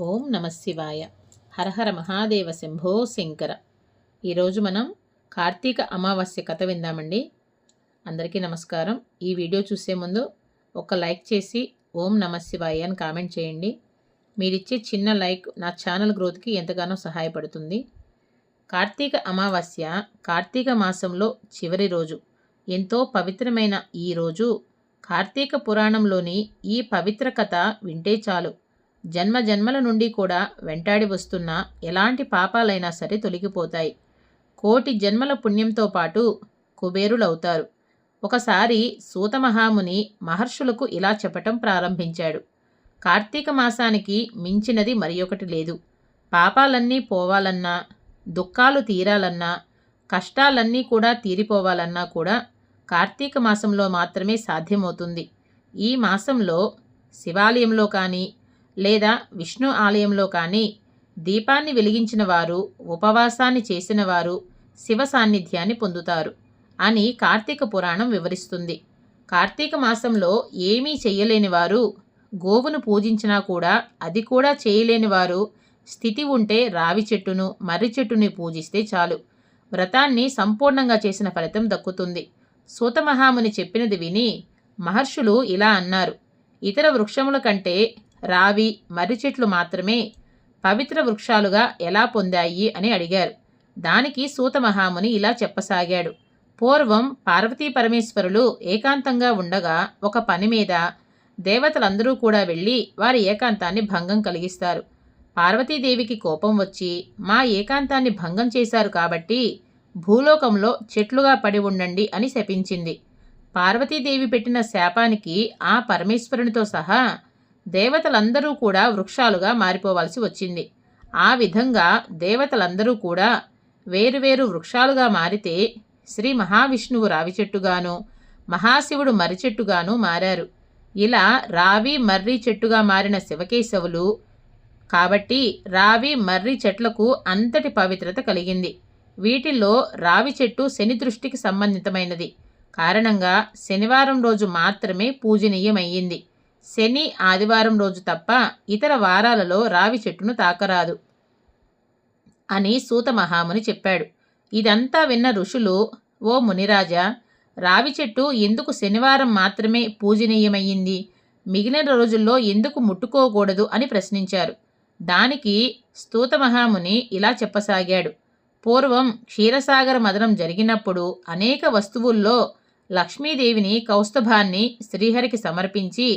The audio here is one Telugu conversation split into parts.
ఓం నమ శివాయ. హరహర మహాదేవ శంభో శంకర. ఈరోజు మనం కార్తీక అమావాస్య కథ విందామండి. అందరికీ నమస్కారం. ఈ వీడియో చూసే ముందు ఒక లైక్ చేసి ఓం నమ శివాయ అని కామెంట్ చేయండి. మీరిచ్చే చిన్న లైక్ నా ఛానల్ గ్రోత్కి ఎంతగానో సహాయపడుతుంది. కార్తీక అమావాస్య కార్తీక మాసంలో చివరి రోజు. ఎంతో పవిత్రమైన ఈ రోజు. కార్తీక పురాణంలోని ఈ పవిత్ర కథ వింటే చాలు. జన్మ జన్మల నుండి కూడా వెంటాడి వస్తున్న ఎలాంటి పాపాలైనా సరే తొలగిపోతాయి. కోటి జన్మల పుణ్యంతో పాటు కుబేరులవుతారు. ఒకసారి సూతమహాముని మహర్షులకు ఇలా చెప్పటం ప్రారంభించాడు. కార్తీక మాసానికి మించినది మరి ఒకటి లేదు. పాపాలన్నీ పోవాలన్నా దుఃఖాలు తీరాలన్నా కష్టాలన్నీ కూడా తీరిపోవాలన్నా కూడా కార్తీక మాసంలో మాత్రమే సాధ్యమవుతుంది. ఈ మాసంలో శివాలయంలో కానీ లేదా విష్ణు ఆలయంలో కానీ దీపాన్ని వెలిగించిన వారు ఉపవాసాన్ని చేసిన వారు శివ సాన్నిధ్యాన్ని పొందుతారు అని కార్తీక పురాణం వివరిస్తుంది. కార్తీక మాసంలో ఏమీ చేయలేని వారు గోవును పూజించినా కూడా అది కూడా చేయలేని వారు స్థితి ఉంటే రావి చెట్టును మర్రి చెట్టుని పూజిస్తే చాలు. వ్రతాన్ని సంపూర్ణంగా చేసిన ఫలితం దక్కుతుంది. సూతమహాముని చెప్పినది విని మహర్షులు ఇలా అన్నారు. ఇతర వృక్షముల కంటే రావి మర్రి చెట్లు మాత్రమే పవిత్ర వృక్షాలుగా ఎలా పొందాయి అని అడిగారు. దానికి సూత మహాముని ఇలా చెప్పసాగాడు. పూర్వం పార్వతీ పరమేశ్వరులు ఏకాంతంగా ఉండగా ఒక పని మీద దేవతలందరూ కూడా వెళ్ళి వారి ఏకాంతాన్ని భంగం కలిగిస్తారు. పార్వతీదేవికి కోపం వచ్చి మా ఏకాంతాన్ని భంగం చేశారు కాబట్టి భూలోకంలో చెట్లుగా పడి ఉండండి అని శపించింది. పార్వతీదేవి పెట్టిన శాపానికి ఆ పరమేశ్వరునితో సహా దేవతలందరూ కూడా వృక్షాలుగా మారిపోవాల్సి వచ్చింది. ఆ విధంగా దేవతలందరూ కూడా వేరువేరు వృక్షాలుగా మారితే శ్రీ మహావిష్ణువు రావి చెట్టుగాను మహాశివుడు మర్రి చెట్టుగాను మారారు. ఇలా రావి మర్రి చెట్టుగా మారిన శివకేశవులు కాబట్టి రావి మర్రి చెట్లకు అంతటి పవిత్రత కలిగింది. వీటిల్లో రావి చెట్టు శని దృష్టికి సంబంధితమైనది. కారణంగా శనివారం రోజు మాత్రమే పూజనీయమయ్యింది. శని ఆదివారం రోజు తప్ప ఇతర వారాలలో రావి చెట్టును తాకరాదు అని సూత మహాముని చెప్పాడు. ఇదంతా విన్న ఋషులు ఓ మునిరాజా రావి చెట్టు ఎందుకు శనివారం మాత్రమే పూజనీయమయ్యింది? మిగిలిన రోజుల్లో ఎందుకు ముట్టుకోకూడదు? అని ప్రశ్నించారు. దానికి స్తూత మహాముని ఇలా చెప్పసాగాడు. పూర్వం క్షీరసాగర మదనం జరిగినప్పుడు అనేక వస్తువుల్లో లక్ష్మీదేవిని కౌస్తభాన్ని శ్రీహరికి సమర్పించి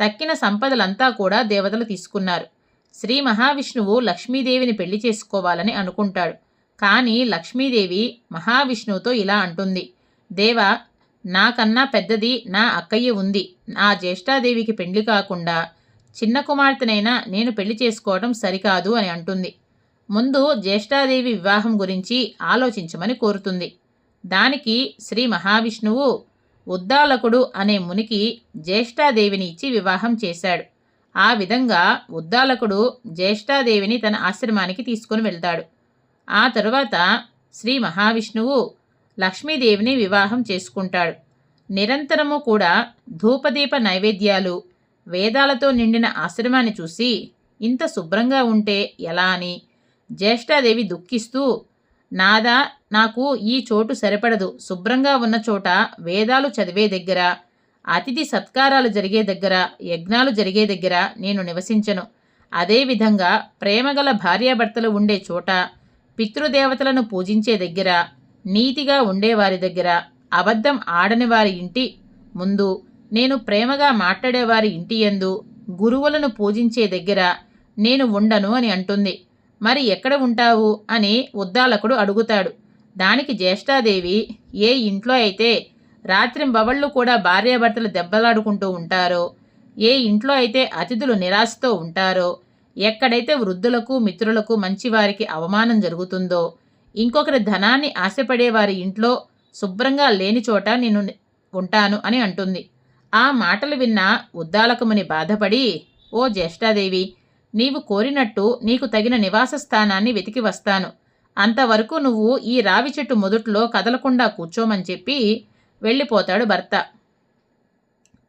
తక్కిన సంపదలంతా కూడా దేవతలు తీసుకున్నారు. శ్రీ మహావిష్ణువు లక్ష్మీదేవిని పెళ్ళి చేసుకోవాలని అనుకుంటాడు. కానీ లక్ష్మీదేవి మహావిష్ణువుతో ఇలా అంటుంది. దేవ నాకన్నా పెద్దది నా అక్కయ్య ఉంది. నా జ్యేష్ఠాదేవికి పెళ్ళి కాకుండా చిన్న కుమార్తెనైనా నేను పెళ్ళి చేసుకోవడం సరికాదు అని అంటుంది. ముందు జ్యేష్ఠాదేవి వివాహం గురించి ఆలోచించమని కోరుతుంది. దానికి శ్రీ మహావిష్ణువు ఉద్దాలకుడు అనే మునికి జ్యేష్ఠాదేవిని ఇచ్చి వివాహం చేశాడు. ఆ విధంగా ఉద్దాలకుడు జ్యేష్ఠాదేవిని తన ఆశ్రమానికి తీసుకుని వెళ్తాడు. ఆ తరువాత శ్రీ మహావిష్ణువు లక్ష్మీదేవిని వివాహం చేసుకుంటాడు. నిరంతరము కూడా ధూపదీప నైవేద్యాలు వేదాలతో నిండిన ఆశ్రమాన్ని చూసి ఇంత శుభ్రంగా ఉంటే ఎలా అని జ్యేష్ఠాదేవి దుఃఖిస్తూ నాదా నాకు ఈ చోటు సరిపడదు. శుభ్రంగా ఉన్న చోట వేదాలు చదివే దగ్గర అతిథి సత్కారాలు జరిగే దగ్గర యజ్ఞాలు జరిగే దగ్గర నేను నివసించను. అదేవిధంగా ప్రేమగల భార్యాభర్తలు ఉండే చోట పితృదేవతలను పూజించే దగ్గర నీతిగా ఉండేవారి దగ్గర అబద్ధం ఆడని వారి ఇంటి ముందు నేను ప్రేమగా మాట్లాడేవారి ఇంటి యందు గురువులను పూజించే దగ్గర నేను ఉండను అని అంటుంది. మరి ఎక్కడ ఉంటావు? అని ఉద్దాలకుడు అడుగుతాడు. దానికి జ్యేష్ఠాదేవి ఏ ఇంట్లో అయితే రాత్రింబవళ్ళు కూడా భార్యాభర్తలు దెబ్బలాడుకుంటూ ఉంటారో ఏ ఇంట్లో అయితే అతిథులు నిరాశతో ఉంటారో ఎక్కడైతే వృద్ధులకు మిత్రులకు మంచివారికి అవమానం జరుగుతుందో ఇంకొకరి ధనాన్ని ఆశపడే వారి ఇంట్లో శుభ్రంగా లేని చోట నేను ఉంటాను అని అంటుంది. ఆ మాటలు విన్న ఉద్దాలకముని బాధపడి ఓ జ్యేష్ఠాదేవి నీవు కోరినట్టు నీకు తగిన నివాస స్థానాన్ని వెతికి వస్తాను. అంతవరకు నువ్వు ఈ రావి చెట్టు మొదట్లో కదలకుండా కూర్చోమని చెప్పి వెళ్ళిపోతాడు భర్త.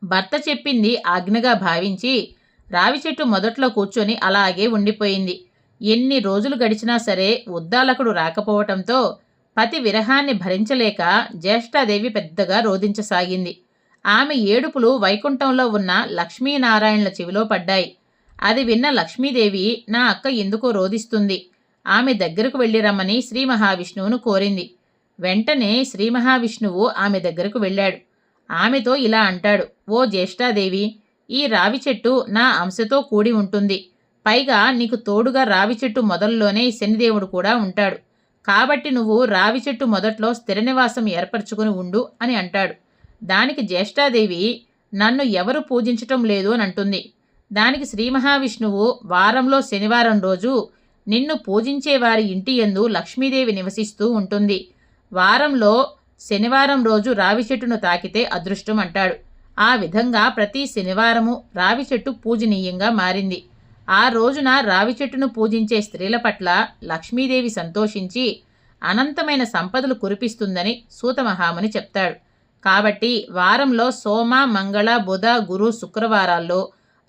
భర్త చెప్పింది ఆజ్ఞగా భావించి రావి చెట్టు మొదట్లో కూర్చొని అలాగే ఉండిపోయింది. ఎన్ని రోజులు గడిచినా సరే ఉద్దాలకుడు రాకపోవటంతో పతి విరహాన్ని భరించలేక జ్యేష్ఠాదేవి పెద్దగా రోధించసాగింది. ఆమె ఏడుపులు వైకుంఠంలో ఉన్న లక్ష్మీనారాయణల చెవిలో పడ్డాయి. అది విన్న లక్ష్మీదేవి నా అక్క ఎందుకో రోధిస్తుంది. ఆమె దగ్గరకు వెళ్ళి రమ్మని శ్రీ మహావిష్ణువును కోరింది. వెంటనే శ్రీ మహావిష్ణువు ఆమె దగ్గరకు వెళ్ళాడు. ఆమెతో ఇలా అంటాడు ఓ జ్యేష్ఠాదేవి ఈ రావి చెట్టు నా అంశతో కూడి ఉంటుంది. పైగా నీకు తోడుగా రావి చెట్టు మొదల్లోనే శనిదేవుడు కూడా ఉంటాడు. కాబట్టి నువ్వు రావి చెట్టు మొదట్లో స్థిర నివాసం ఏర్పరచుకుని ఉండు అని అంటాడు. దానికి జ్యేష్ఠాదేవి నన్ను ఎవరు పూజించటం లేదు అని అంటుంది. దానికి శ్రీ మహావిష్ణువు వారంలో శనివారం రోజు నిన్ను పూజించే వారి ఇంటి యందు లక్ష్మీదేవి నివసిస్తూ ఉంటుంది. వారంలో శనివారం రోజు రావి చెట్టును తాకితే అదృష్టం అంటాడు. ఆ విధంగా ప్రతి శనివారము రావి చెట్టు పూజనీయంగా మారింది. ఆ రోజున రావి చెట్టును పూజించే స్త్రీల పట్ల లక్ష్మీదేవి సంతోషించి అనంతమైన సంపదలు కురిపిస్తుందని సూతమహాముని చెప్తాడు. కాబట్టి వారంలో సోమ మంగళ బుధ గురు శుక్రవారాల్లో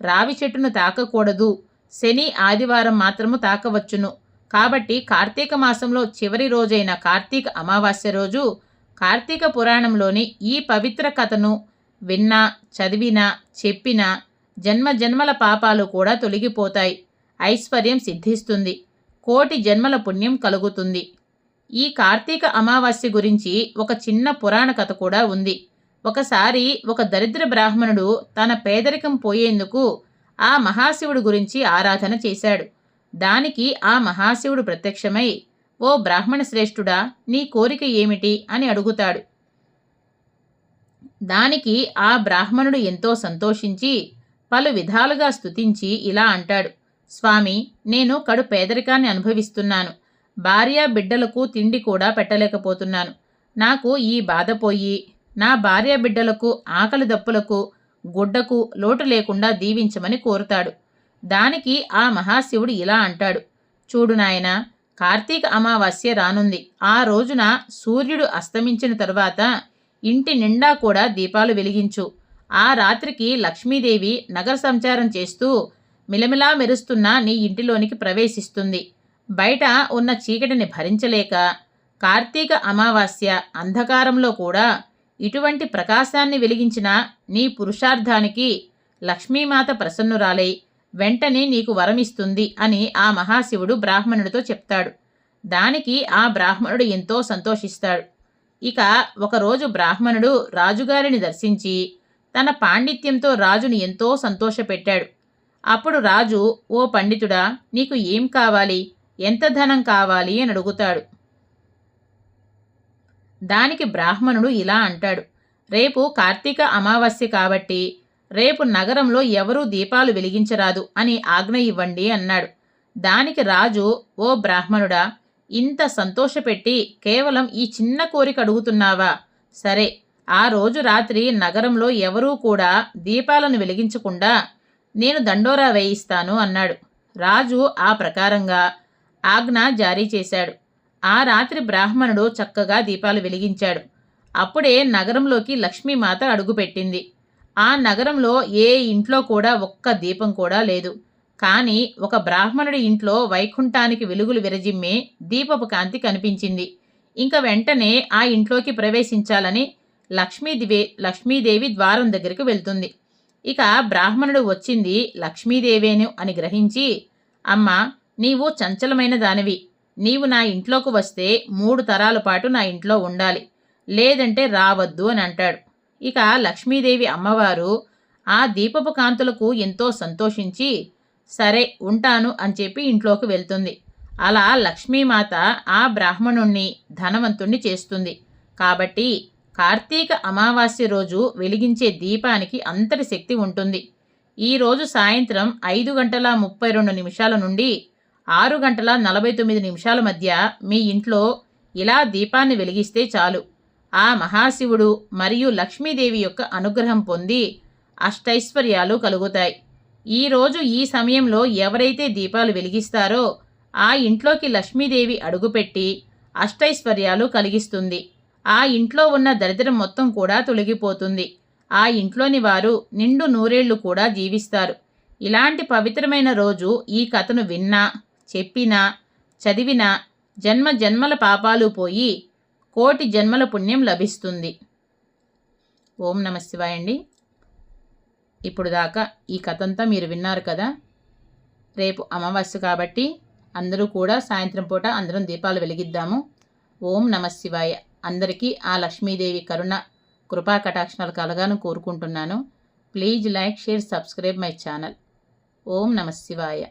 రావి చెట్టును తాకకూడదు. శని ఆదివారం మాత్రము తాకవచ్చును. కాబట్టి కార్తీక మాసంలో చివరి రోజైన కార్తీక అమావాస్య రోజు కార్తీక పురాణంలోని ఈ పవిత్ర కథను విన్నా చదివినా చెప్పినా జన్మ జన్మల పాపాలు కూడా తొలగిపోతాయి. ఐశ్వర్యం సిద్ధిస్తుంది. కోటి జన్మల పుణ్యం కలుగుతుంది. ఈ కార్తీక అమావాస్య గురించి ఒక చిన్న పురాణ కథ కూడా ఉంది. ఒకసారి ఒక దరిద్ర బ్రాహ్మణుడు తన పేదరికం పోయేందుకు ఆ మహాశివుడు గురించి ఆరాధన చేశాడు. దానికి ఆ మహాశివుడు ప్రత్యక్షమై ఓ బ్రాహ్మణ శ్రేష్ఠుడా నీ కోరిక ఏమిటి? అని అడుగుతాడు. దానికి ఆ బ్రాహ్మణుడు ఎంతో సంతోషించి పలు విధాలుగా స్తుతించి ఇలా అంటాడు. స్వామి నేను కడు పేదరికాన్ని అనుభవిస్తున్నాను. భార్య బిడ్డలకు తిండి కూడా పెట్టలేకపోతున్నాను. నాకు ఈ బాధ పోయి నా భార్య బిడ్డలకు ఆకలి దప్పులకు గుడ్డకు లోటు లేకుండా దీవించమని కోరుతాడు. దానికి ఆ మహాశివుడు ఇలా అంటాడు. చూడు నాయన కార్తీక అమావాస్య రానుంది. ఆ రోజున సూర్యుడు అస్తమించిన తరువాత ఇంటి నిండా కూడా దీపాలు వెలిగించు. ఆ రాత్రికి లక్ష్మీదేవి నగర సంచారం చేస్తూ మిలమిలా మెరుస్తున్న నీ ఇంటిలోనికి ప్రవేశిస్తుంది. బయట ఉన్న చీకటిని భరించలేక కార్తీక అమావాస్య అంధకారంలో కూడా ఇటువంటి ప్రకాశాన్ని వెలిగించిన నీ పురుషార్థానికి లక్ష్మీమాత ప్రసన్నురాలై వెంటనే నీకు వరమిస్తుంది అని ఆ మహాశివుడు బ్రాహ్మణుడితో చెప్తాడు. దానికి ఆ బ్రాహ్మణుడు ఎంతో సంతోషిస్తాడు. ఇక ఒకరోజు బ్రాహ్మణుడు రాజుగారిని దర్శించి తన పాండిత్యంతో రాజుని ఎంతో సంతోషపెట్టాడు. అప్పుడు రాజు ఓ పండితుడా నీకు ఏం కావాలి? ఎంత ధనం కావాలి? అని అడుగుతాడు. దానికి బ్రాహ్మణుడు ఇలా అంటాడు. రేపు కార్తీక అమావాస్య కాబట్టి రేపు నగరంలో ఎవరూ దీపాలు వెలిగించరాదు అని ఆజ్ఞ ఇవ్వండి అన్నాడు. దానికి రాజు ఓ బ్రాహ్మణుడా ఇంత సంతోషపెట్టి కేవలం ఈ చిన్న కోరిక అడుగుతున్నావా? సరే ఆ రోజు రాత్రి నగరంలో ఎవరూ కూడా దీపాలను వెలిగించకుండా నేను దండోరా వేయిస్తాను అన్నాడు. రాజు ఆ ప్రకారంగా ఆజ్ఞ జారీ చేశాడు. ఆ రాత్రి బ్రాహ్మణుడు చక్కగా దీపాలు వెలిగించాడు. అప్పుడే నగరంలోకి లక్ష్మీమాత అడుగుపెట్టింది. ఆ నగరంలో ఏ ఇంట్లో కూడా ఒక్క దీపం కూడా లేదు. కానీ ఒక బ్రాహ్మణుడి ఇంట్లో వైకుంఠానికి వెలుగులు విరజిమ్మే దీపపు కాంతి కనిపించింది. ఇంకా వెంటనే ఆ ఇంట్లోకి ప్రవేశించాలని లక్ష్మీదివే లక్ష్మీదేవి ద్వారం దగ్గరికి వెళ్తుంది. ఇక బ్రాహ్మణుడు వచ్చింది లక్ష్మీదేవేను అని గ్రహించి అమ్మా నీవు చంచలమైన దానివి. నీవు నా ఇంట్లోకి వస్తే మూడు తరాల పాటు నా ఇంట్లో ఉండాలి. లేదంటే రావద్దు అని అంటాడు. ఇక లక్ష్మీదేవి అమ్మవారు ఆ దీపపు కాంతులకు ఎంతో సంతోషించి సరే ఉంటాను అని చెప్పి ఇంట్లోకి వెళ్తుంది. అలా లక్ష్మీమాత ఆ బ్రాహ్మణుణ్ణి ధనవంతుణ్ణి చేస్తుంది. కాబట్టి కార్తీక అమావాస్య రోజు వెలిగించే దీపానికి అంతటి శక్తి ఉంటుంది. ఈరోజు సాయంత్రం ఐదు గంటల ముప్పై రెండు నిమిషాల నుండి ఆరు గంటల నలభై తొమ్మిది నిమిషాల మధ్య మీ ఇంట్లో ఇలా దీపాన్ని వెలిగిస్తే చాలు. ఆ మహాశివుడు మరియు లక్ష్మీదేవి యొక్క అనుగ్రహం పొంది అష్టైశ్వర్యాలు కలుగుతాయి. ఈరోజు ఈ సమయంలో ఎవరైతే దీపాలు వెలిగిస్తారో ఆ ఇంట్లోకి లక్ష్మీదేవి అడుగుపెట్టి అష్టైశ్వర్యాలు కలిగిస్తుంది. ఆ ఇంట్లో ఉన్న దరిద్రం మొత్తం కూడా తొలగిపోతుంది. ఆ ఇంట్లోని వారు నిండు నూరేళ్ళు కూడా జీవిస్తారు. ఇలాంటి పవిత్రమైన రోజు ఈ కథను విన్నా చెప్పినా చదివినా జన్మ జన్మల పాపాలు పోయి కోటి జన్మల పుణ్యం లభిస్తుంది. ఓం నమ శివాయ అండి. ఇప్పుడు దాకా ఈ కథంతా మీరు విన్నారు కదా? రేపు అమావాస్య కాబట్టి అందరూ కూడా సాయంత్రం పూట అందరం దీపాలు వెలిగిద్దాము. ఓం నమ శివాయ. అందరికీ ఆ లక్ష్మీదేవి కరుణ కృపా కటాక్షణాలు కలగాను కోరుకుంటున్నాను. Please like share subscribe my channel. ఓం నమ శివాయ.